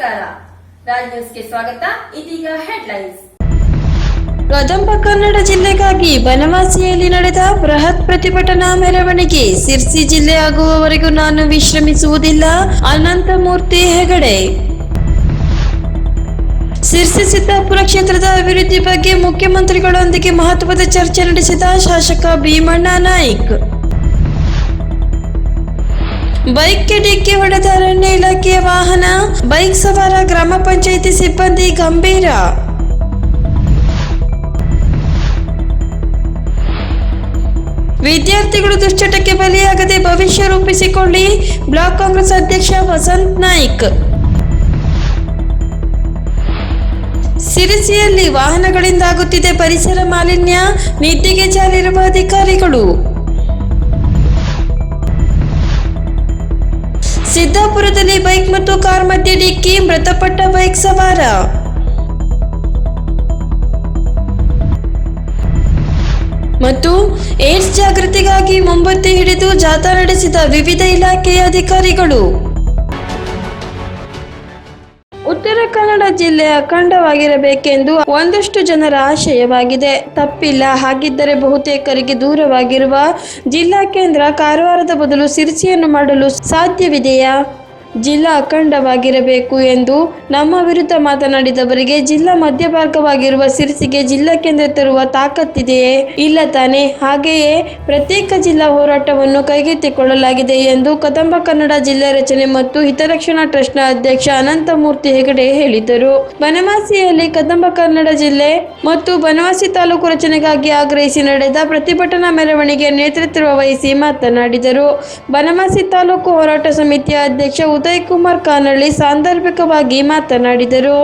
ರಾಜ್ ನ್ಯೂಸ್ಗೆ ಸ್ವಾಗತ. ಇದೀಗ ಹೆಡ್ಲೈನ್ಸ್ ಕದಂಬ ಕನ್ನಡ ಜಿಲ್ಲೆಗಾಗಿ ಬನವಾಸಿಯಲ್ಲಿ ನಡೆದ ಬೃಹತ್ ಪ್ರತಿಭಟನಾ ಮೆರವಣಿಗೆ ಸಿರ್ಸಿ ಜಿಲ್ಲೆ ಆಗುವವರೆಗೂ ನಾನು ವಿಶ್ರಮಿಸುವುದಿಲ್ಲ. ಅನಂತಮೂರ್ತಿ ಹೆಗಡೆ. ಸಿರ್ಸಿ ಸಿದ್ದಾಪುರ ಕ್ಷೇತ್ರದ ಅಭಿವೃದ್ಧಿ ಬಗ್ಗೆ ಮುಖ್ಯಮಂತ್ರಿಗಳೊಂದಿಗೆ ಮಹತ್ವದ ಚರ್ಚೆ ನಡೆಸಿದ ಶಾಸಕ ಭೀಮಣ್ಣ ನಾಯ್ಕ್. ಬೈಕ್ಗೆ ಡಿಕ್ಕಿ ಹೊಡೆದ ಅರಣ್ಯ ಇಲಾಖೆಯ ವಾಹನ, ಬೈಕ್ ಸವಾರ ಗ್ರಾಮ ಪಂಚಾಯಿತಿ ಸಿಬ್ಬಂದಿ ಗಂಭೀರ. ವಿದ್ಯಾರ್ಥಿಗಳು ದುಶ್ಚಟಕ್ಕೆ ಬಲಿಯಾಗದೆ ಭವಿಷ್ಯ ರೂಪಿಸಿಕೊಳ್ಳಿ, ಬ್ಲಾಕ್ ಕಾಂಗ್ರೆಸ್ ಅಧ್ಯಕ್ಷ ವಸಂತ್ ನಾಯ್ಕ್. ಸಿರಿಸಿಯಲ್ಲಿ ವಾಹನಗಳಿಂದಾಗುತ್ತಿದೆ ಪರಿಸರ ಮಾಲಿನ್ಯ ನಿದ್ದೆಗೆ ಜಾರಿರುವ ಅಧಿಕಾರಿಗಳು. ಸಿದ್ದಾಪುರದಲ್ಲಿ ಬೈಕ್ ಮತ್ತು ಕಾರ್ ಮಧ್ಯೆ ಡಿಕ್ಕಿ ಮೃತಪಟ್ಟ ಬೈಕ್ ಸವಾರ. ಮತ್ತು ಏಡ್ಸ್ ಜಾಗೃತಿಗಾಗಿ ಮೊಂಬತ್ತಿ ಹಿಡಿದು ಜಾಥಾ ನಡೆಸಿದ ವಿವಿಧ ಇಲಾಖೆಯ ಅಧಿಕಾರಿಗಳು. ಕನ್ನಡ ಜಿಲ್ಲೆ ಅಖಂಡವಾಗಿರಬೇಕೆಂದು ಒಂದಷ್ಟು ಜನರ ಆಶಯವಾಗಿದೆ. ತಪ್ಪಿಲ್ಲ. ಹಾಗಿದ್ದರೆ ಬಹುತೇಕರಿಗೆ ದೂರವಾಗಿರುವ ಜಿಲ್ಲಾ ಕೇಂದ್ರ ಕಾರವಾರದ ಬದಲು ಸಿರಿಸಿಯನ್ನು ಮಾಡಲು ಸಾಧ್ಯವಿದೆಯಾ? ಜಿಲ್ಲಾ ಅಖಂಡವಾಗಿರಬೇಕು ಎಂದು ನಮ್ಮ ವಿರುದ್ಧ ಮಾತನಾಡಿದವರಿಗೆ ಜಿಲ್ಲಾ ಮಧ್ಯಭಾಗವಾಗಿರುವ ಸಿರಿಸಿಗೆ ಜಿಲ್ಲಾ ಕೇಂದ್ರ ತರುವ ತಾಕತ್ತಿದೆಯೇ? ಇಲ್ಲ ತಾನೆ. ಹಾಗೆಯೇ ಪ್ರತ್ಯೇಕ ಜಿಲ್ಲಾ ಹೋರಾಟವನ್ನು ಕೈಗೆತ್ತಿಕೊಳ್ಳಲಾಗಿದೆ ಎಂದು ಕದಂಬ ಕನ್ನಡ ಜಿಲ್ಲಾ ರಚನೆ ಮತ್ತು ಹಿತರಕ್ಷಣಾ ಟ್ರಸ್ಟ್ನ ಅಧ್ಯಕ್ಷ ಅನಂತಮೂರ್ತಿ ಹೆಗಡೆ ಹೇಳಿದರು. ಬನವಾಸಿಯಲ್ಲಿ ಕದಂಬ ಕನ್ನಡ ಜಿಲ್ಲೆ ಮತ್ತು ಬನವಾಸಿ ತಾಲೂಕು ರಚನೆಗಾಗಿ ಆಗ್ರಹಿಸಿ ನಡೆದ ಪ್ರತಿಭಟನಾ ಮೆರವಣಿಗೆ ನೇತೃತ್ವ ವಹಿಸಿ ಮಾತನಾಡಿದರು. ಬನವಾಸಿ ತಾಲೂಕು ಹೋರಾಟ ಸಮಿತಿಯ ಅಧ್ಯಕ್ಷ ಉದಯ್ ಕುಮಾರ್ ಕಾನಳ್ಳಿ ಸಾಂದರ್ಭಿಕವಾಗಿ ಮಾತನಾಡಿದರು.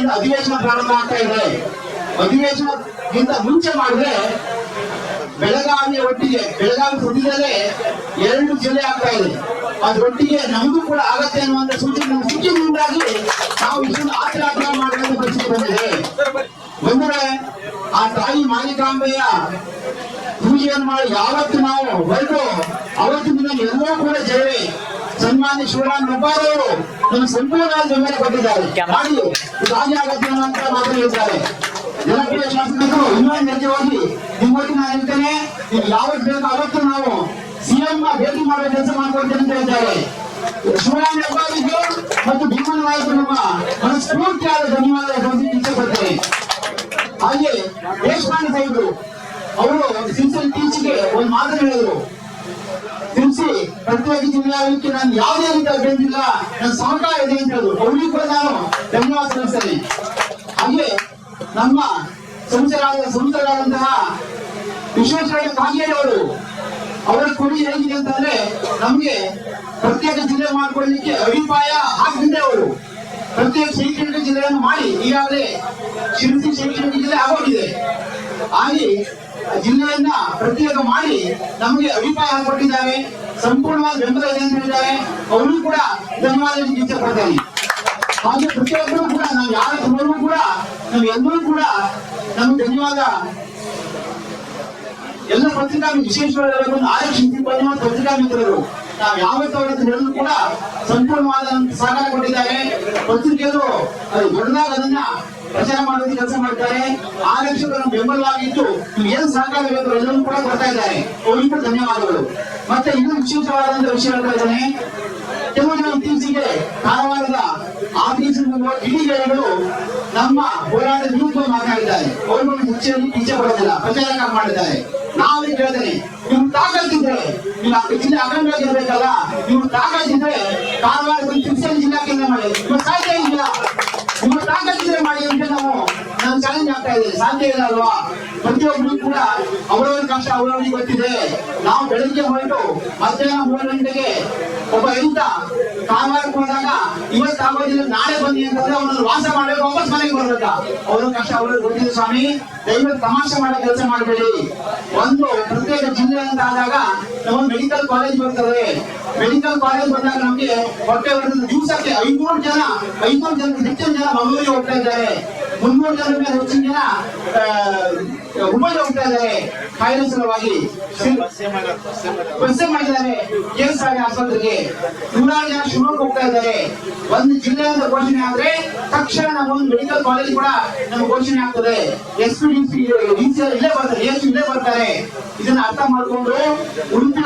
ತಾರೀಕಿನಿಂದ ಅಧಿವೇಶನ ಪ್ರಾರಂಭ ಆಗ್ತಾ ಇದೆ. ಅಧಿವೇಶನಕ್ಕಿಂತ ಮುಂಚೆ ಮಾಡಿದ್ರೆ ಬೆಳಗಾವಿಯ ಒಟ್ಟಿಗೆ, ಬೆಳಗಾವಿ ಸದ್ಯದಲ್ಲೇ ಎರಡು ಜಿಲ್ಲೆ ಆಗ್ತಾ ಇದೆ. ಅದರೊಟ್ಟಿಗೆ ನಮಗೂ ಕೂಡ ಆಗತ್ತೆ ಅನ್ನುವಂತ ಸೂಚನೆ ಸೂಚನೆಯಿಂದಾಗಿ ನಾವು ಇಷ್ಟೊಂದು ಆಚರಾಚರ ಆತರ ಮಾಡುವಂತ ಪರಿಸ್ಥಿತಿ ಬಂದಿದೆ. ಬಂದರೆ ಆ ತಾಯಿ ಮಾಲಿಕಾಂಬೆಯ ಪೂಜೆಯನ್ನು ಮಾಡಿ ಯಾವತ್ತು ನಾವು ಹೊರಟು, ಅವತ್ತಿನ ಎಲ್ಲರೂ ಕೂಡ ಜಯವೇ. ಸನ್ಮಾನ್ಯ ಶಿವರಾಮ್ ಹೆಬ್ಬಾರವರು ನಮ್ಮ ಸಂಪೂರ್ಣ ಬೆಂಬಲ ಕೊಟ್ಟಿದ್ದಾರೆ. ಮಾಡಿ ಇದು ಹಾಗೆ ಅಂತ ಮಾತ್ರ ಮಾತು ಹೇಳಿದ್ದಾರೆ. ಜನಪ್ರಿಯ ಶಾಸಕರು ಇನ್ನೂ ನಿರ್ಜವಾಗಿ ನಿಮ್ಮೊಟ್ಟಿಗೆ ನಾನು ಹೇಳ್ತೇನೆ ನೀವು ಯಾವತ್ತು ಬೇಕು ಅವತ್ತು ನಾವು ಸಿಎಂ ಭೇಟಿ ಮಾಡುವ ಕೆಲಸ ಮಾಡ್ಕೊಡ್ತೇನೆ ಅಂತ ಹೇಳ್ತಾರೆ ಶಿವರಾಮ್ ಹೆಬ್ಬಾರಿಗೆ ಮತ್ತು ಭೀಮನ ನಾಯಕರು ನಮ್ಮ ಮನಸ್ಫೂರ್ತಿಯಾದ ಧನ್ಯವಾದ ಇಷ್ಟಪಡ್ತೇನೆ ಹಾಗೆ ದೇಶಪಾಂಡೆ ಸಾಹೇಬರು ಅವರು ಸಿನ್ಸಿಯರ್ ಟೀಚ್ಗೆ ಒಂದು ಮಾತು ಹೇಳಿದ್ರು. ತಿಳಿಸಿ ಪ್ರತ್ಯೇಕ ಜಿಲ್ಲೆ ಆಗಲಿಕ್ಕೆ ನಾನು ಯಾವುದೇ ರೀತಿ ಬೆಂದಿಲ್ಲ. ನನ್ನ ಸಹಕಾರ ಇದೆ ಅಂತ ಹೇಳಿದ್ರು ಅವರಿಗೂ ಕೂಡ ನಾನು ಧನ್ಯವಾದ ಸಲ್ಲಿಸ್ತೇನೆ. ಹಾಗೆ ನಮ್ಮ ಸಂಸದರಾದ, ಸಂಸದರಾದಂತಹ ವಿಶ್ವೇಶ್ವರ ಕಾಗೇರಿ ಅವರು ಕೊಡಿ ಹೇಗಿದೆ ಅಂತಂದ್ರೆ ನಮ್ಗೆ ಪ್ರತ್ಯೇಕ ಜಿಲ್ಲೆ ಮಾಡ್ಕೊಳ್ಳಿಕ್ಕೆ ಅಭಿಪ್ರಾಯ ಆಗಿದೆ ಅವರು. ಪ್ರತ್ಯೇಕ ಶೈಕ್ಷಣಿಕ ಜಿಲ್ಲೆಯನ್ನು ಮಾಡಿ ಈಗಾಗಲೇ ಶಿರಸಿ ಶೈಕ್ಷಣಿಕ ಜಿಲ್ಲೆ ಆಗೋಗಿದೆ. ಹಾಗೆ ಜಿಲ್ಲೆಯನ್ನ ಪ್ರತ್ಯೇಕ ಮಾಡಿ ನಮಗೆ ಅಭಿಪ್ರಾಯ ಕೊಟ್ಟಿದ್ದಾರೆ ಸಂಪೂರ್ಣವಾದ ಬೆಂಬಲ ಇದೆ ಅಂತ ಹೇಳಿದ್ದಾರೆ. ಅವರು ಕೂಡ ಧನ್ಯವಾದ ಇಚ್ಛೆ ಪಡ್ತಾರೆ ಹಾಗೆ ಪ್ರತಿಯೊಬ್ಬರು ಕೂಡ, ನಾವು ಯಾರ ಕೂಡ, ನಾವು ಎಲ್ಲರೂ ಕೂಡ ನಮ್ಗೆ ಧನ್ಯವಾದ. ಎಲ್ಲ ಪತ್ರಿಕಾ ವಿಶೇಷವಾಗಿ ಆರಕ್ಷ ಸಿಬ್ಬಂದಿ ಪತ್ರಿಕಾ ಮಿತ್ರರು ನಾವು ಯಾವತ್ತೂ ಅವ್ರ ಹೇಳಿದ್ರು ಕೂಡ ಸಂಪೂರ್ಣವಾದ ಸಹಕಾರ ಕೊಟ್ಟಿದ್ದಾರೆ. ಪತ್ರಿಕೆಯರು ಅದು ದೊಡ್ಡದಾಗ ಅದನ್ನ ಪ್ರಚಾರ ಮಾಡೋದಕ್ಕೆ ಕೆಲಸ ಮಾಡ್ತಾರೆ. ಆ ಬೆಂಬಲವಾಗಿದ್ದು ಏನ್ ಸಹಕಾರ ಬೇಕು ಎಲ್ಲರೂ ಕೂಡ ಕೊಡ್ತಾ ಇದ್ದಾರೆ. ಅವರಿಗೂ ಧನ್ಯವಾದಗಳು. ಮತ್ತೆ ಇನ್ನೂ ವಿಶೇಷವಾದಂತಹ ವಿಷಯ ಹೇಳ್ತಾ ಇದ್ದೇನೆ. ಕೆಲವು ಜನ ಇತ್ತೀಚೆಗೆ ಕಾರವಾರದ ಆಫೀಸ್ ಕಿಡಿಗೇಡಿಗಳು ನಮ್ಮ ಹೋರಾಟದ ವಿರುದ್ಧ ಮಾತನಾಡಿದ್ದಾರೆ ಅವರುಗಳು ಮುಚ್ಚಲ್ಲಿ ಇಚ್ಛೆ ಪಡೋದಿಲ್ಲ ಪ್ರಚಾರ ಮಾಡಿದ್ದಾರೆ. ನಾವೇ ಕೇಳ್ತೇನೆ, ನೀವು ತಾಕತ್ತಿದ್ರೆ, ನೀವು ಜಿಲ್ಲೆ ಜಿಲ್ಲೆ ಇರಬೇಕಲ್ಲ ನೀವು ತಾಕತ್ತಿದ್ರೆ ಕಾರವಾರ ಶಿಕ್ಷಣ ಜಿಲ್ಲಾ ಕೇಂದ್ರ ಮಾಡಿ. ಸಾಧ್ಯ ಇಲ್ಲ. ಅಂತ ನಾವು ನಾನು ಚಾಲೆಂಜ್ ಆಗ್ತಾ ಇದೆ ಸಾಧ್ಯ ಇಲ್ಲ ಅಲ್ವಾ ಪ್ರತಿಯೊಬ್ಬರು ಕೂಡ ಅವರವ್ರ ಕಷ್ಟ ಅವರವ್ರಿಗೆ ಗೊತ್ತಿದೆ ನಾವು ಬೆಳಗ್ಗೆ ಹೊರಟು ಮಧ್ಯಾಹ್ನ ಮೂರು ಗಂಟೆಗೆ ಒಬ್ಬ ರೈತ ಕಾರವಾರಕ್ಕೆ ಹೋದಾಗ ಇವತ್ತು ಆಗೋದಿಲ್ಲ ನಾಳೆ ಬನ್ನಿ ಅಂತಂದ್ರೆ ಅವನನ್ನು ವಾಸ ಮಾಡಬೇಕು ವಾಪಸ್ ಮನೆಗೆ ಬರ್ಬೇಕಾ ಅವರ ಕಷ್ಟ ಅವ್ರಿಗೆ ಗೊತ್ತಿದೆ ಸ್ವಾಮಿ. ದಯವಿಟ್ಟು ತಮಾಷೆ ಮಾಡೋ ಕೆಲಸ ಮಾಡಬೇಡಿ. ಒಂದು ಪ್ರತ್ಯೇಕ ಜಿಲ್ಲೆ ಅಂತ ಆದಾಗ ನಮ್ಮ ಮೆಡಿಕಲ್ ಕಾಲೇಜ್ ಬರ್ತದೆ. ಮೆಡಿಕಲ್ ಕಾಲೇಜ್ ಬಂದಾಗ ನಮಗೆ ಹೊಟ್ಟೆ ಬರ್ತದೆ ದಿವಸಕ್ಕೆ ಐನೂರು ಜನ ಐನೂರು ಜನ ಹೆಚ್ಚಿನ ಜನ ಮಂಗಳೂರಿಗೆ ಹೋಗ್ತಾ ಇದ್ದಾರೆ. ಮುನ್ನೂರು ಜನ ಮೇಲೆ ಹೆಚ್ಚಿನ ಜನ ಹುಬ್ಬಳ್ಳಿ ಹೋಗ್ತಾ ಇದ್ದಾರೆ. ಕಾಯಿಲೆ ಸಲುವಾಗಿ ಬಸ್ಸೆ ಮಾಡಿದ್ದಾರೆ ಆಗಿ ಆಸ್ಪತ್ರೆಗೆ. ನೂರಾರು ಜನ ಶಿವಮೊಗ್ಗ ಹೋಗ್ತಾ ಇದ್ದಾರೆ. ಒಂದು ಜಿಲ್ಲೆ ಅಂತ ಘೋಷಣೆ ಆದ್ರೆ ತಕ್ಷಣ ನಮ್ಮ ಒಂದು ಮೆಡಿಕಲ್ ಕಾಲೇಜ್ ಕೂಡ ನಮ್ಗೆ ಘೋಷಣೆ ಆಗ್ತದೆ. ಎಸ್ ಪಿ ಇಲ್ಲೇ ಬರ್ತಾರೆ ಏಸು ಇಲ್ಲೇ ಬರ್ತಾರೆ? ಇದನ್ನ ಅರ್ಥ ಮಾಡ್ಕೊಂಡು ಉಡುಪಿ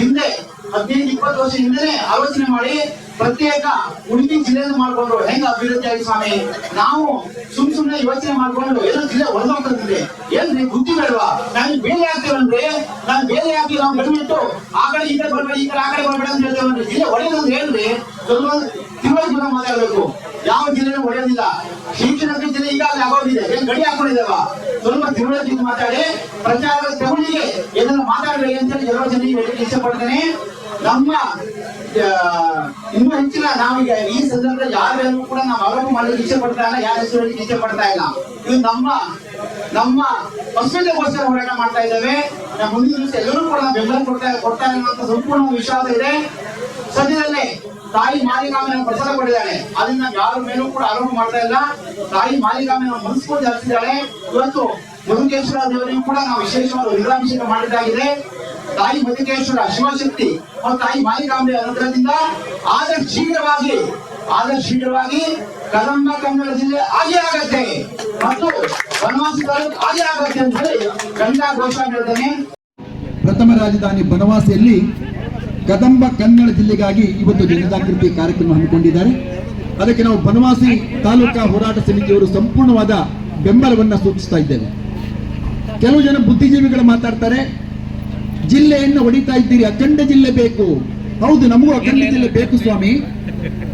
ಹಿಂದೆ ಹದಿನೈದು, ಇಪ್ಪತ್ತು ವರ್ಷ ಹಿಂದೆ ಆಲೋಚನೆ ಮಾಡಿ ಪ್ರತ್ಯೇಕ ಉಡುಪಿ ಜಿಲ್ಲೆಯನ್ನು ಮಾಡ್ಕೊಂಡ್ರು. ಹೆಂಗ ಅಭಿವೃದ್ಧಿ ಆಗಿ ಸ್ವಾಮಿ? ನಾವು ಸುಮ್ ಸುಮ್ನೆ ಯೋಚನೆ ಮಾಡ್ಕೊಂಡು, ಏನೋ ಜಿಲ್ಲೆ ಹೊರದೋಗ್ತದೆ ಏನ್ರಿ ಬುದ್ಧಿ ಬೇಡವಾ? ನಾನು ಬೇರೆ ಹಾಕ್ತೇವಂದ್ರೆ ನಾನು ಬೇರೆ ಹಾಕಿ ನಾವು ಬೆಳೆಬಿಟ್ಟು ಆ ಕಡೆ ಈ ಕಡೆ ಬರ್ಬೇಡ, ಈ ಕಡೆ ಆ ಕಡೆ ಬರ್ಬೇಡ ಅಂತ ಹೇಳ್ತೇವೆ ಜಿಲ್ಲೆ ಒಳ್ಳೇದಂದ್ರೆ ಏನ್ರಿ? ತಿಳುವಳಿಕೆ ಮಾತಾಡ್ಬೇಕು. ಯಾವ ಜಿಲ್ಲೆನೂ ಒಳ್ಳೆಯದಿಲ್ಲ ಶಿಕ್ಷಣ ಜಿಲ್ಲೆ ಈಗಾಗಲೇ ಆಗೋದಿದೆ ಏನ್ ಗಡಿ ಹಾಕೊಂಡಿದ್ದೇವ? ಸ್ವಲ್ಪ ತಿಳುವಳಿಕೆ ಮಾತಾಡಿ. ಪ್ರಚಾರದ ತೆವಳಿಗೆ ಇದನ್ನು ಮಾತಾಡಬೇಕು ಅಂತ ಎಲ್ಲೋ ಜನರಿಗೆ ಇಷ್ಟಪಡ್ತೇನೆ. ನಮ್ಮ ಇನ್ನೂ ಹೆಚ್ಚಿನ ನಾವೀಗ ಈ ಸಂದರ್ಭದಲ್ಲಿ ಯಾರು ಕೂಡ ನಾವು ಆರೋಪ ಮಾಡಲಿಕ್ಕೆ ಇಚ್ಛೆ ಪಡ್ತಾ ಇಲ್ಲ, ಯಾರ ಹೆಸರು ಇಚ್ಛೆ ಪಡ್ತಾ ಇಲ್ಲ. ಇದು ನಮ್ಮ ನಮ್ಮ ಅಸ್ಮಿತೆಗೋಸ್ಕರ ಹೋರಾಟ ಮಾಡ್ತಾ ಇದ್ದೇವೆ. ಮುಂದಿನ ದಿವಸ ಎಲ್ಲರೂ ಕೂಡ ಬೆಂಬಲ ಕೊಡ್ತಾ ಕೊಡ್ತಾ ಅನ್ನೋ ಸಂಪೂರ್ಣ ವಿಶ್ವಾಸ ಇದೆ. ಸದ್ಯದಲ್ಲೇ ತಾಯಿ ಮಾಲಿಕಾಮನ ಪ್ರಸಾದ ಕೊಟ್ಟಿದ್ದಾಳೆ ಅದನ್ನ ಯಾರ ಮೇಲೂ ಕೂಡ ಆರೋಪ ಮಾಡ್ತಾ ಇಲ್ಲ. ತಾಯಿ ಮಾಲಿಕಾಮನ ಮನಸ್ಸು ಜಾಸ್ತಿದ್ದಾಳೆ ಇವತ್ತು ಮಧುಕೇಶ್ವರ ದೇವರಿಗೂ ಕೂಡ ನಾವು ವಿಶೇಷವಾದ ರುದ್ರಾಭಿಷೇಕ ಮಾಡಿದ್ದಾಗಿದೆ. ತಾಯಿ ಮಧುಕೇಶ್ವರ ಶಿವಶಕ್ತಿ ಮತ್ತು ತಾಯಿ ಮಾಲಿಕಾಂಬೆ ಅನುಗ್ರಹದಿಂದ ಆದಷ್ಟು ಶೀಘ್ರವಾಗಿ ಆದಷ್ಟು ಶೀಘ್ರವಾಗಿ ಕದಂಬ ಕನ್ನಡ ಜಿಲ್ಲೆ ಆಗಿ ಆಗತ್ತೆ. ಮತ್ತು ವನವಾಸಿ ತಾಲೂಕು ಆಗಿ ಆಗತ್ತೆ ಅಂತ ಹೇಳಿ ಗಂಗಾ ಘೋಷ ಹೇಳ್ತೇನೆ. ಪ್ರಥಮ ರಾಜಧಾನಿ ಬನವಾಸಿಯಲ್ಲಿ ಕದಂಬ ಕನ್ನಡ ಜಿಲ್ಲೆಗಾಗಿ ಇವತ್ತು ಜನಜಾಗೃತಿ ಕಾರ್ಯಕ್ರಮ ಹಮ್ಮಿಕೊಂಡಿದ್ದಾರೆ. ಅದಕ್ಕೆ ನಾವು ಬನವಾಸಿ ತಾಲೂಕಾ ಹೋರಾಟ ಸಮಿತಿಯವರು ಸಂಪೂರ್ಣವಾದ ಬೆಂಬಲವನ್ನ ಸೂಚಿಸ್ತಾ ಇದ್ದೇವೆ. ಕೆಲವು ಜನ ಬುದ್ಧಿಜೀವಿಗಳು ಮಾತಾಡ್ತಾರೆ ಜಿಲ್ಲೆಯನ್ನು ಹೊಡಿತಾ ಇದ್ದೀರಿ ಅಖಂಡ ಜಿಲ್ಲೆ ಬೇಕು. ಹೌದು ನಮಗೂ ಅಖಂಡ ಜಿಲ್ಲೆ ಬೇಕು ಸ್ವಾಮಿ.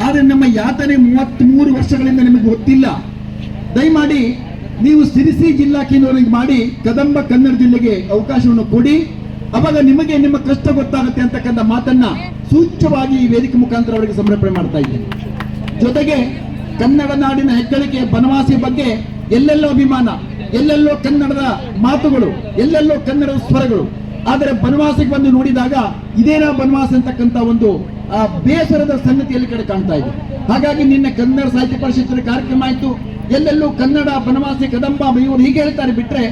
ಆದ್ರೆ ನಮ್ಮ ಯಾತನೆ ಮೂವತ್ತ್ ಮೂರು ವರ್ಷಗಳಿಂದ ನಿಮಗೆ ಗೊತ್ತಿಲ್ಲ. ದಯಮಾಡಿ ನೀವು ಸಿರಿಸಿ ಜಿಲ್ಲಾ ಕೇಂದ್ರವರಿಗೆ ಮಾಡಿ ಕದಂಬ ಕನ್ನಡ ಜಿಲ್ಲೆಗೆ ಅವಕಾಶವನ್ನು ಕೊಡಿ. ಅವಾಗ ನಿಮಗೆ ನಿಮ್ಮ ಕಷ್ಟ ಗೊತ್ತಾಗುತ್ತೆ ಅಂತಕ್ಕಂಥ ಮಾತನ್ನ ಸೂಚ್ಯವಾಗಿ ಈ ವೇದಿಕೆ ಮುಖಾಂತರ ಅವರಿಗೆ ಸಮರ್ಪಣೆ ಮಾಡ್ತಾ ಇದ್ದೇನೆ. ಜೊತೆಗೆ ಕನ್ನಡ ನಾಡಿನ ಹೆಗ್ಗಳಿಕೆ ಬನವಾಸಿ ಬಗ್ಗೆ ಎಲ್ಲೆಲ್ಲೋ ಅಭಿಮಾನ ಎಲ್ಲೆಲ್ಲೋ ಕನ್ನಡದ ಮಾತುಗಳು ಎಲ್ಲೆಲ್ಲೋ ಕನ್ನಡದ ಸ್ವರಗಳು ಆದರೆ ಬನವಾಸಿಗೆ ಬಂದು ನೋಡಿದಾಗ ಇದೇನಾ ಬನವಾಸ ಅಂತಕ್ಕಂಥ ಒಂದು, ಆ, ಬೇಸರದ ಸಂಗತಿಯಲ್ಲಿ ಕಡೆ ಕಾಣ್ತಾ ಇದೆ. ಹಾಗಾಗಿ ನಿನ್ನೆ ಕನ್ನಡ ಸಾಹಿತ್ಯ ಪರಿಷತ್ತಿನ ಕಾರ್ಯಕ್ರಮ ಆಯ್ತು. ಎಲ್ಲೆಲ್ಲೂ ಕನ್ನಡ, ಬನವಾಸಿ, ಕದಂಬ ಇವರು ಹೀಗೆ ಹೇಳ್ತಾರೆ ಬಿಟ್ರೆ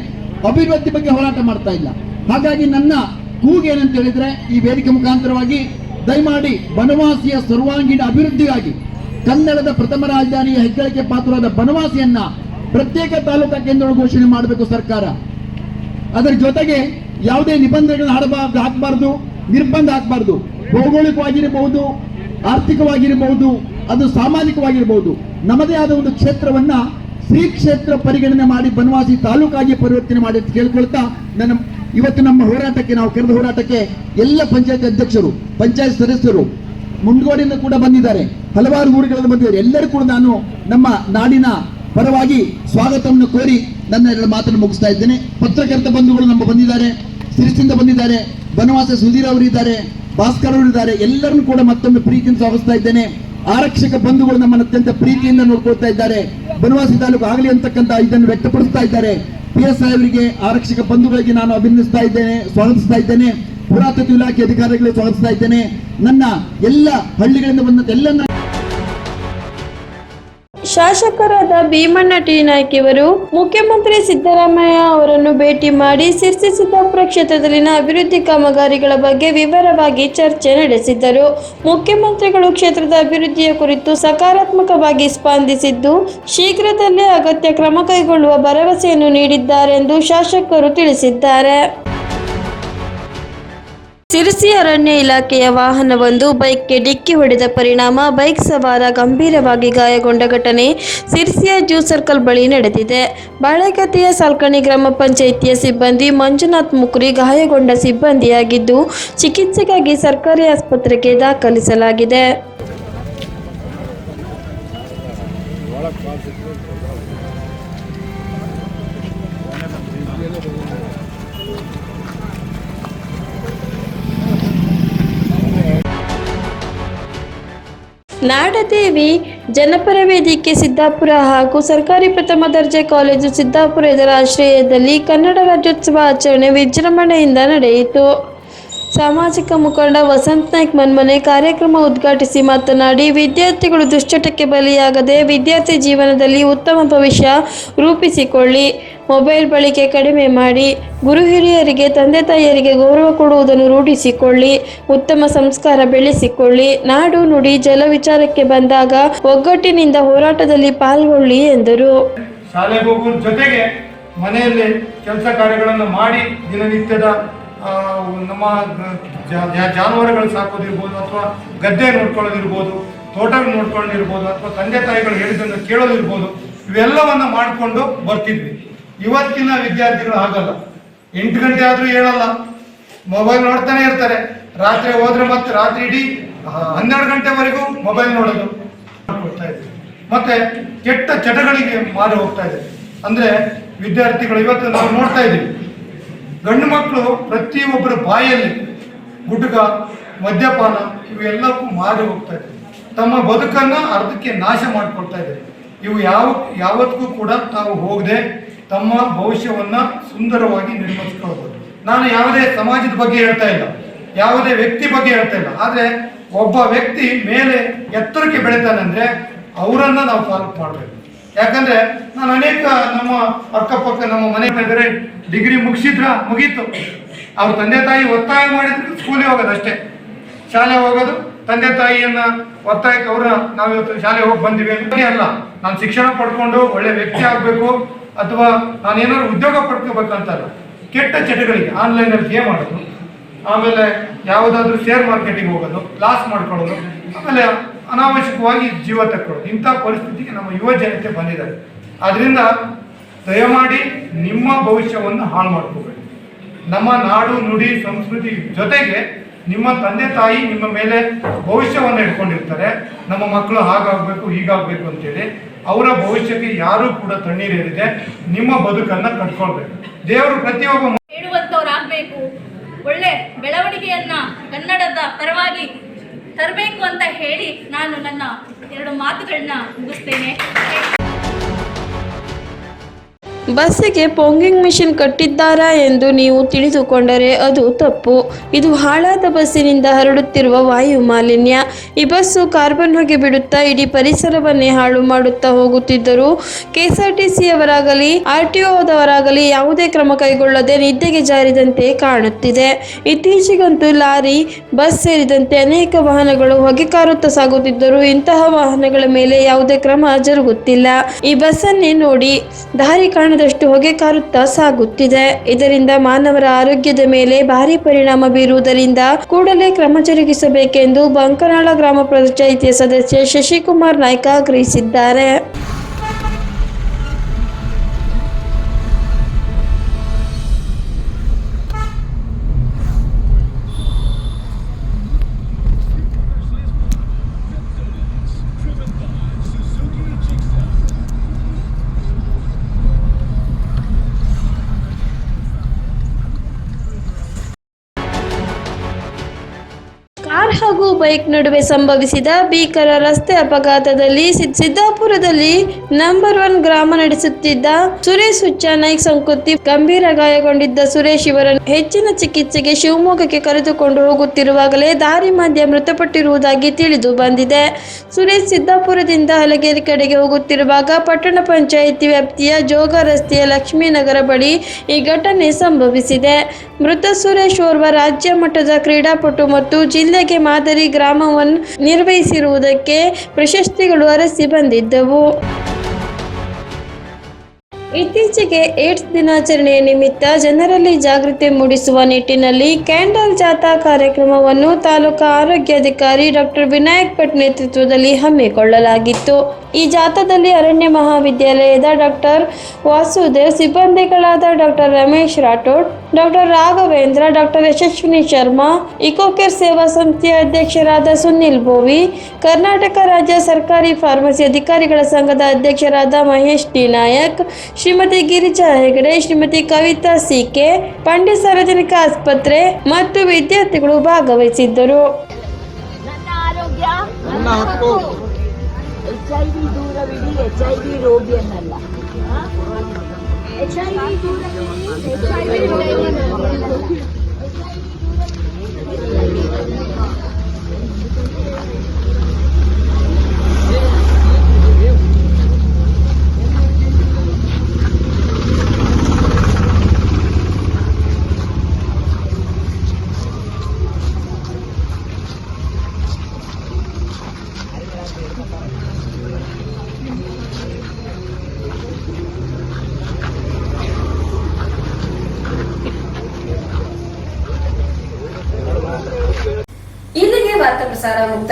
ಅಭಿವೃದ್ಧಿ ಬಗ್ಗೆ ಹೋರಾಟ ಮಾಡ್ತಾ ಇಲ್ಲ. ಹಾಗಾಗಿ ನನ್ನ ಕೂಗೇನಂತ ಹೇಳಿದ್ರೆ, ಈ ವೇದಿಕೆ ಮುಖಾಂತರವಾಗಿ ದಯಮಾಡಿ ಬನವಾಸಿಯ ಸರ್ವಾಂಗೀಣ ಅಭಿವೃದ್ಧಿಗಾಗಿ ಕನ್ನಡದ ಪ್ರಥಮ ರಾಜಧಾನಿಯ ಹೆಗ್ಗಳಿಕೆ ಪಾತ್ರವಾದ ಬನವಾಸಿಯನ್ನ ಪ್ರತ್ಯೇಕ ತಾಲೂಕಾ ಕೇಂದ್ರ ಘೋಷಣೆ ಮಾಡಬೇಕು ಸರ್ಕಾರ. ಅದರ ಜೊತೆಗೆ ಯಾವುದೇ ನಿಬಂಧನೆಗಳನ್ನು ಹಾಡಬಾರ್ದು, ಹಾಕಬಾರ್ದು, ನಿರ್ಬಂಧ ಹಾಕಬಾರ್ದು. ಭೌಗೋಳಿಕವಾಗಿರಬಹುದು, ಆರ್ಥಿಕವಾಗಿರಬಹುದು, ಅದು ಸಾಮಾಜಿಕವಾಗಿರಬಹುದು. ನಮ್ಮದೇ ಆದ ಒಂದು ಕ್ಷೇತ್ರವನ್ನ ಶ್ರೀ ಕ್ಷೇತ್ರ ಪರಿಗಣನೆ ಮಾಡಿ ಬನವಾಸಿ ತಾಲೂಕಾಗಿ ಪರಿವರ್ತನೆ ಮಾಡಿ ಅಂತ ಕೇಳ್ಕೊಳ್ತಾ ನನ್ನ ಇವತ್ತು ನಮ್ಮ ಹೋರಾಟಕ್ಕೆ, ನಾವು ಕರೆದ ಹೋರಾಟಕ್ಕೆ ಎಲ್ಲ ಪಂಚಾಯತ್ ಅಧ್ಯಕ್ಷರು, ಪಂಚಾಯತ್ ಸದಸ್ಯರು ಮುಂಡಗೋಡಿಂದ ಕೂಡ ಬಂದಿದ್ದಾರೆ. ಹಲವಾರು ಊರುಗಳಿಂದ ಬಂದಿದ್ದಾರೆ. ಎಲ್ಲರೂ ಕೂಡ ನಾನು ನಮ್ಮ ನಾಡಿನ ಪರವಾಗಿ ಸ್ವಾಗತವನ್ನು ಕೋರಿ ನನ್ನ ಎರಡು ಮಾತನ್ನು ಮುಗಿಸ್ತಾ ಇದ್ದೇನೆ. ಪತ್ರಕರ್ತ ಬಂಧುಗಳು ನಮ್ಮ ಬಂದಿದ್ದಾರೆ. ಸಿರಿಸಿಂದ ಬಂದಿದ್ದಾರೆ. ಬನವಾಸ ಸುಧೀರ್ ಅವರು ಇದ್ದಾರೆ ಭಾಸ್ಕರ್ ಅವರು ಇದ್ದಾರೆ ಎಲ್ಲರನ್ನು ಕೂಡ ಮತ್ತೊಮ್ಮೆ ಪ್ರೀತಿಯಿಂದ ಸ್ವಾಗತಿಸ್ತಾ ಇದ್ದೇನೆ. ಆರಕ್ಷಕ ಬಂಧುಗಳು ನಮ್ಮನ್ನು ಅತ್ಯಂತ ಪ್ರೀತಿಯಿಂದ ನೋಡ್ಕೊಳ್ತಾ ಇದ್ದಾರೆ. ಬನವಾಸಿ ತಾಲೂಕು ಆಗಲಿ ಅಂತಕ್ಕಂಥ ಇದನ್ನು ವ್ಯಕ್ತಪಡಿಸ್ತಾ ಇದ್ದಾರೆ. ಪಿ ಎಸ್ ಅವರಿಗೆ ಆರಕ್ಷಕ ಬಂಧುಗಳಿಗೆ ನಾನು ಅಭಿನಂದಿಸ್ತಾ ಇದ್ದೇನೆ, ಸ್ವಾಗತಿಸ್ತಾ ಇದ್ದೇನೆ. ಪುರಾತತ್ವ ಇಲಾಖೆ ಅಧಿಕಾರಿಗಳಿಗೆ ಸ್ವಾಗತಿಸ್ತಾ ಇದ್ದೇನೆ. ನನ್ನ ಎಲ್ಲ ಹಳ್ಳಿಗಳಿಂದ ಬಂದಂತ ಎಲ್ಲ ಶಾಸಕರಾದ ಭೀಮಣ್ಣ ಟಿ ನಾಯ್ಕ್ ಇವರು ಮುಖ್ಯಮಂತ್ರಿ ಸಿದ್ದರಾಮಯ್ಯ ಅವರನ್ನು ಭೇಟಿ ಮಾಡಿ ಸಿರ್ಸಿ ಸಿದ್ದಾಪುರ ಕ್ಷೇತ್ರದಲ್ಲಿನ ಅಭಿವೃದ್ಧಿ ಕಾಮಗಾರಿಗಳ ಬಗ್ಗೆ ವಿವರವಾಗಿ ಚರ್ಚೆ ನಡೆಸಿದ್ದರು. ಮುಖ್ಯಮಂತ್ರಿಗಳು ಕ್ಷೇತ್ರದ ಅಭಿವೃದ್ಧಿಯ ಕುರಿತು ಸಕಾರಾತ್ಮಕವಾಗಿ ಸ್ಪಂದಿಸಿದ್ದು, ಶೀಘ್ರದಲ್ಲೇ ಅಗತ್ಯ ಕ್ರಮ ಕೈಗೊಳ್ಳುವ ಭರವಸೆಯನ್ನು ನೀಡಿದ್ದಾರೆಂದು ಶಾಸಕರು ತಿಳಿಸಿದ್ದಾರೆ. ಸಿರಸಿ ಅರಣ್ಯ ಇಲಾಖೆಯ ವಾಹನವೊಂದು ಬೈಕ್ಗೆ ಡಿಕ್ಕಿ ಹೊಡೆದ ಪರಿಣಾಮ. ಬೈಕ್ ಸವಾರ ಗಂಭೀರವಾಗಿ ಗಾಯಗೊಂಡ ಘಟನೆ ಸಿರ್ಸಿಯ ಜ್ಯೂ ಸರ್ಕಲ್ ಬಳಿ ನಡೆದಿದೆ. ಬಾಳೆಗದ್ದೆಯ ಸಾಲ್ಕಣಿ ಗ್ರಾಮ ಪಂಚಾಯಿತಿಯ ಸಿಬ್ಬಂದಿ ಮಂಜುನಾಥ್ ಮುಕ್ರಿ ಗಾಯಗೊಂಡ ಸಿಬ್ಬಂದಿಯಾಗಿದ್ದು, ಚಿಕಿತ್ಸೆಗಾಗಿ ಸರ್ಕಾರಿ ಆಸ್ಪತ್ರೆಗೆ ದಾಖಲಿಸಲಾಗಿದೆ. ನಾಡದೇವಿ, ಜನಪರ ವೇದಿಕೆ ಸಿದ್ದಾಪುರ ಹಾಗೂ ಸರ್ಕಾರಿ ಪ್ರಥಮ ದರ್ಜೆ ಕಾಲೇಜು ಸಿದ್ದಾಪುರ ಇದರ ಆಶ್ರಯದಲ್ಲಿ ಕನ್ನಡ ರಾಜ್ಯೋತ್ಸವ ಆಚರಣೆ ವಿಜೃಂಭಣೆಯಿಂದ ನಡೆಯಿತು. ಸಾಮಾಜಿಕ ಮುಖಂಡ ವಸಂತ್ ನಾಯ್ಕ್ ಮನ್ಮನೆ ಕಾರ್ಯಕ್ರಮ ಉದ್ಘಾಟಿಸಿ ಮಾತನಾಡಿ, ವಿದ್ಯಾರ್ಥಿಗಳು ದುಶ್ಚಟಕ್ಕೆ ಬಲಿಯಾಗದೆ ವಿದ್ಯಾರ್ಥಿ ಜೀವನದಲ್ಲಿ ಉತ್ತಮ ಭವಿಷ್ಯ ರೂಪಿಸಿಕೊಳ್ಳಿ. ಮೊಬೈಲ್ ಬಳಕೆ ಕಡಿಮೆ ಮಾಡಿ ಗುರು ಹಿರಿಯರಿಗೆ, ತಂದೆ ತಾಯಿಯರಿಗೆ ಗೌರವ ಕೊಡುವುದನ್ನು ರೂಢಿಸಿಕೊಳ್ಳಿ, ಉತ್ತಮ ಸಂಸ್ಕಾರ ಬೆಳೆಸಿಕೊಳ್ಳಿ, ನಾಡು ನುಡಿ ಜಲ ವಿಚಾರಕ್ಕೆ ಬಂದಾಗ ಒಗ್ಗಟ್ಟಿನಿಂದ ಹೋರಾಟದಲ್ಲಿ ಪಾಲ್ಗೊಳ್ಳಿ ಎಂದರು. ಜೊತೆಗೆ ಮನೆಯಲ್ಲಿ ಕೆಲಸ ಕಾರ್ಯಗಳನ್ನು ಮಾಡಿ ದಿನನಿತ್ಯದ ನಮ್ಮ ಜಾನುವಾರುಗಳು ಸಾಕೋದಿರ್ಬೋದು ಅಥವಾ ಗದ್ದೆ ನೋಡ್ಕೊಳ್ಳೋದಿರ್ಬೋದು ತೋಟ ನೋಡ್ಕೊಳ್ಳೋದಿರ್ಬೋದು ಅಥವಾ ತಂದೆ ತಾಯಿಗಳು ಹೇಳಿದ್ದನ್ನು ಕೇಳೋದಿರ್ಬೋದು, ಇವೆಲ್ಲವನ್ನು ಮಾಡಿಕೊಂಡು ಬರ್ತಿದ್ವಿ. ಇವತ್ತಿನ ವಿದ್ಯಾರ್ಥಿಗಳು ಆಗಲ್ಲ ಎಂಟು ಗಂಟೆ ಆದರೂ ಹೇಳಲ್ಲ. ಮೊಬೈಲ್ ನೋಡ್ತಾನೆ ಇರ್ತಾರೆ. ರಾತ್ರಿ ಹೋದ್ರೆ ಮತ್ತೆ ರಾತ್ರಿ ಇಡೀ ಹನ್ನೆರಡು ಗಂಟೆವರೆಗೂ ಮೊಬೈಲ್ ನೋಡೋದು. ಮತ್ತೆ ಕೆಟ್ಟ ಚಟಗಳಿಗೆ ಮಾರಿ ಹೋಗ್ತಾ ಇದೆ ಅಂದ್ರೆ ವಿದ್ಯಾರ್ಥಿಗಳು ಇವತ್ತು ನಾವು ನೋಡ್ತಾ ಇದ್ದೀವಿ. ಗಂಡು ಮಕ್ಕಳು ಪ್ರತಿಯೊಬ್ಬರ ಬಾಯಲ್ಲಿ ಗುಡುಗ, ಮದ್ಯಪಾನ ಇವೆಲ್ಲಕ್ಕೂ ಮಾರಿ ಹೋಗ್ತಾ ಇದೆ ತಮ್ಮ ಬದುಕನ್ನು ಅರ್ಧಕ್ಕೆ ನಾಶ ಮಾಡಿಕೊಡ್ತಾ ಇದೆ ಇವು ಯಾವ, ಯಾವತ್ತಿಗೂ ಕೂಡ ತಾವು ಹೋಗದೆ ತಮ್ಮ ಭವಿಷ್ಯವನ್ನ ಸುಂದರವಾಗಿ ನಿರ್ಮಿಸ್ಕೊಳ್ಬೋದು. ನಾನು ಯಾವುದೇ ಸಮಾಜದ ಬಗ್ಗೆ ಹೇಳ್ತಾ ಇಲ್ಲ. ಯಾವುದೇ ವ್ಯಕ್ತಿ ಬಗ್ಗೆ ಹೇಳ್ತಾ ಇಲ್ಲ. ಆದರೆ ಒಬ್ಬ ವ್ಯಕ್ತಿ ಮೇಲೆ ಎತ್ತರಕ್ಕೆ ಬೆಳಿತಾನಂದ್ರೆ ಅವರನ್ನ ನಾವು ಫಾಲೋ ಮಾಡಬೇಕು. ಯಾಕಂದ್ರೆ ನಾನು ಅನೇಕ ನಮ್ಮ ಅಕ್ಕಪಕ್ಕ, ನಮ್ಮ ಮನೆ ಬೇರೆ ಡಿಗ್ರಿ ಮುಗಿಸಿದ್ರ ಮುಗೀತು. ಅವ್ರ ತಂದೆ ತಾಯಿ ಒತ್ತಾಯ ಮಾಡಿದ್ರು ಸ್ಕೂಲಿಗೆ ಹೋಗೋದು ಅಷ್ಟೇ. ಶಾಲೆ ಹೋಗೋದು, ತಂದೆ ತಾಯಿಯನ್ನ ಒತ್ತಾಯಕ್ಕೆ ಅವ್ರ ನಾವಿವತ್ತು ಶಾಲೆ ಹೋಗಿ ಬಂದಿವಿ. ಅಲ್ಲ, ನಾನು ಶಿಕ್ಷಣ ಪಡ್ಕೊಂಡು ಒಳ್ಳೆ ವ್ಯಕ್ತಿ ಆಗಬೇಕು. ಅಥವಾ ನಾನು ಏನಾದ್ರು ಉದ್ಯೋಗ ಪಡ್ಕೋಬೇಕಂತಲ್ಲ ಕೆಟ್ಟ ಚಟಗಳಿಗೆ ಆನ್ಲೈನಲ್ಲಿ ಗೇಮ್ ಮಾಡೋದು ಆಮೇಲೆ ಯಾವುದಾದ್ರೂ ಶೇರ್ ಮಾರ್ಕೆಟಿಗೆ ಹೋಗೋದು ಲಾಸ್ ಮಾಡ್ಕೊಳ್ಳೋದು, ಆಮೇಲೆ ಅನಾವಶ್ಯಕವಾಗಿ ಜೀವ ತಕ್ಕೊಳ್ಳೋದು, ಇಂಥ ಪರಿಸ್ಥಿತಿಗೆ ನಮ್ಮ ಯುವ ಜನತೆ ಬಂದಿದ್ದಾರೆ. ಅದರಿಂದ ದಯಮಾಡಿ ನಿಮ್ಮ ಭವಿಷ್ಯವನ್ನು ಹಾಳು ಮಾಡ್ಕೋಬೇಡಿ. ನಮ್ಮ ನಾಡು, ನುಡಿ, ಸಂಸ್ಕೃತಿ ಜೊತೆಗೆ ನಿಮ್ಮ ತಂದೆ, ತಾಯಿ ನಿಮ್ಮ ಮೇಲೆ ಭವಿಷ್ಯವನ್ನು ಇಟ್ಕೊಂಡಿರ್ತಾರೆ. ನಮ್ಮ ಮಕ್ಕಳು ಹಾಗಾಗಬೇಕು, ಹೀಗಾಗಬೇಕು ಅಂತೇಳಿ ಅವರ ಭವಿಷ್ಯಕ್ಕೆ ಯಾರು ಕೂಡ ತಣ್ಣೀರೇರಿದೆ ನಿಮ್ಮ ಬದುಕನ್ನ ಕಟ್ಕೊಳ್ಬೇಕು. ದೇವರು ಪ್ರತಿಯೊಬ್ಬ ಹೇಳುವಂತವ್ರಾಗಬೇಕು ಒಳ್ಳೆ ಬೆಳವಣಿಗೆಯನ್ನ ಕನ್ನಡದ ಪರವಾಗಿ ತರಬೇಕು ಅಂತ ಹೇಳಿ ನಾನು ನನ್ನ ಎರಡು ಮಾತುಗಳನ್ನ ಮುಗಿಸ್ತೇನೆ. ಬಸ್ಸಿಗೆ ಪೊಂಗಿಂಗ್ ಮಿಷಿನ್ ಕಟ್ಟಿದ್ದಾರಾ ಎಂದು ನೀವು ತಿಳಿದುಕೊಂಡರೆ ಅದು ತಪ್ಪು. ಇದು ಹಾಳಾದ ಬಸ್ಸಿನಿಂದ ಹರಡುತ್ತಿರುವ ವಾಯು ಮಾಲಿನ್ಯ. ಈ ಬಸ್ಸು ಕಾರ್ಬನ್ ಹೊಗೆ ಬಿಡುತ್ತಾ ಇಡೀ ಪರಿಸರವನ್ನೇ ಹಾಳು ಮಾಡುತ್ತಾ ಹೋಗುತ್ತಿದ್ದರು ಕೆಎಸ್ಆರ್ಟಿಸಿಯವರಾಗಲಿ ಆರ್ ಟಿ ಒದವರಾಗಲಿ ಯಾವುದೇ ಕ್ರಮ ಕೈಗೊಳ್ಳದೆ ನಿದ್ದೆಗೆ ಜಾರಿದಂತೆ ಕಾಣುತ್ತಿದೆ. ಇತ್ತೀಚೆಗಂತೂ ಲಾರಿ, ಬಸ್ ಸೇರಿದಂತೆ ಅನೇಕ ವಾಹನಗಳು ಹೊಗೆ ಕಾರುತ್ತಾ ಸಾಗುತ್ತಿದ್ದರೂ ಇಂತಹ ವಾಹನಗಳ ಮೇಲೆ ಯಾವುದೇ ಕ್ರಮ ಜರುಗುತ್ತಿಲ್ಲ. ಈ ಬಸ್ಸನ್ನೇ ನೋಡಿ ದಾರಿ ಕಾಣದಷ್ಟು ಹೊಗೆ ಕಾರುತ್ತಾ ಸಾಗುತ್ತಿದೆ ಇದರಿಂದ ಮಾನವರ ಆರೋಗ್ಯದ ಮೇಲೆ ಭಾರಿ ಪರಿಣಾಮ ಬೀರುವುದರಿಂದ ಕೂಡಲೇ ಕ್ರಮ ಜರುಗಿಸಬೇಕೆಂದು ಬಂಕನಾಳ ಗ್ರಾಮ ಪಂಚಾಯಿತಿಯ ಸದಸ್ಯ ಶಶಿಕುಮಾರ್ ನಾಯ್ಕ ಆಗ್ರಹಿಸಿದ್ದಾರೆ. ಕಾರ್ ಹಾಗೂ ಬೈಕ್ ನಡುವೆ ಸಂಭವಿಸಿದ ಭೀಕರ ರಸ್ತೆ ಅಪಘಾತದಲ್ಲಿ ಸಿದ್- ಸಿದ್ದಾಪುರದಲ್ಲಿ ನಂಬರ್ ಒನ್ ಗ್ರಾಮ ನಡೆಸುತ್ತಿದ್ದ ಸುರೇಶ್ ಹುಚ್ಚ ನಾಯ್ಕ್ ಸಂಕುತ್ತಿ ಗಂಭೀರ ಗಾಯಗೊಂಡಿದ್ದ ಸುರೇಶ್ ಇವರನ್ನು ಹೆಚ್ಚಿನ ಚಿಕಿತ್ಸೆಗೆ ಶಿವಮೊಗ್ಗಕ್ಕೆ ಕರೆದುಕೊಂಡು ಹೋಗುತ್ತಿರುವಾಗಲೇ ದಾರಿ ಮಧ್ಯೆ ಮೃತಪಟ್ಟಿರುವುದಾಗಿ ತಿಳಿದು ಬಂದಿದೆ. ಸುರೇಶ್ ಸಿದ್ದಾಪುರದಿಂದ ಹಲಗೇರಿ ಕಡೆಗೆ ಹೋಗುತ್ತಿರುವಾಗ ಪಟ್ಟಣ ಪಂಚಾಯಿತಿ ವ್ಯಾಪ್ತಿಯ ಜೋಗ ರಸ್ತೆಯ ಲಕ್ಷ್ಮೀನಗರ ಬಳಿ ಈ ಘಟನೆ ಸಂಭವಿಸಿದೆ. ಮೃತ ಸುರೇಶ್ ಓರ್ವ ರಾಜ್ಯ ಮಟ್ಟದ ಕ್ರೀಡಾಪಟು ಮತ್ತು ಜಿಲ್ಲೆಗೆ ಮಾದರಿ ಗ್ರಾಮವನ್ನು ನಿರ್ವಹಿಸಿರುವುದಕ್ಕೆ ಪ್ರಶಸ್ತಿಗಳು ಅರಸಿ ಬಂದಿದ್ದವು. ಇತ್ತೀಚೆಗೆ ಏಡ್ಸ್ ದಿನಾಚರಣೆಯ ನಿಮಿತ್ತ ಜನರಲ್ಲಿ ಜಾಗೃತಿ ಮೂಡಿಸುವ ನಿಟ್ಟಿನಲ್ಲಿ ಕ್ಯಾಂಡಲ್ ಜಾಥಾ ಕಾರ್ಯಕ್ರಮವನ್ನು ತಾಲೂಕಾ ಆರೋಗ್ಯಾಧಿಕಾರಿ ಡಾಕ್ಟರ್ ವಿನಾಯಕ್ ಭಟ್ ನೇತೃತ್ವದಲ್ಲಿ ಹಮ್ಮಿಕೊಳ್ಳಲಾಗಿತ್ತು. ಈ ಜಾಥಾದಲ್ಲಿ ಅರಣ್ಯ ಮಹಾವಿದ್ಯಾಲಯದ doctor Vasudev, ಸಿಬ್ಬಂದಿಗಳಾದ doctor Ramesh Rathod, doctor Raghavendra, doctor Yashaswini Sharma Ecocare ಸೇವಾ ಸಂಸ್ಥೆಯ ಅಧ್ಯಕ್ಷರಾದ ಸುನಿಲ್ ಬೋವಿ ಕರ್ನಾಟಕ ರಾಜ್ಯ ಸರ್ಕಾರಿ ಫಾರ್ಮಸಿ ಅಧಿಕಾರಿಗಳ ಸಂಘದ ಅಧ್ಯಕ್ಷರಾದ Mahesh T Nayak Shrimati Girija Hegde Shrimati Kavitha C K Pandit ಸಾರ್ವಜನಿಕ ಆಸ್ಪತ್ರೆ ಮತ್ತು ವಿದ್ಯಾರ್ಥಿಗಳು ಭಾಗವಹಿಸಿದ್ದರು. ದೂರವಿಡಿ ಎಚ್ ಐ ವಿ ರೋಗಿಯನ್ನಲ್ಲ. ಎಚ್ ಐ ವಿ ದೂರವಿಡಿ ಎಚ್ ಐ ವಿ ರೋಗಿಯನ್ನಲ್ಲ.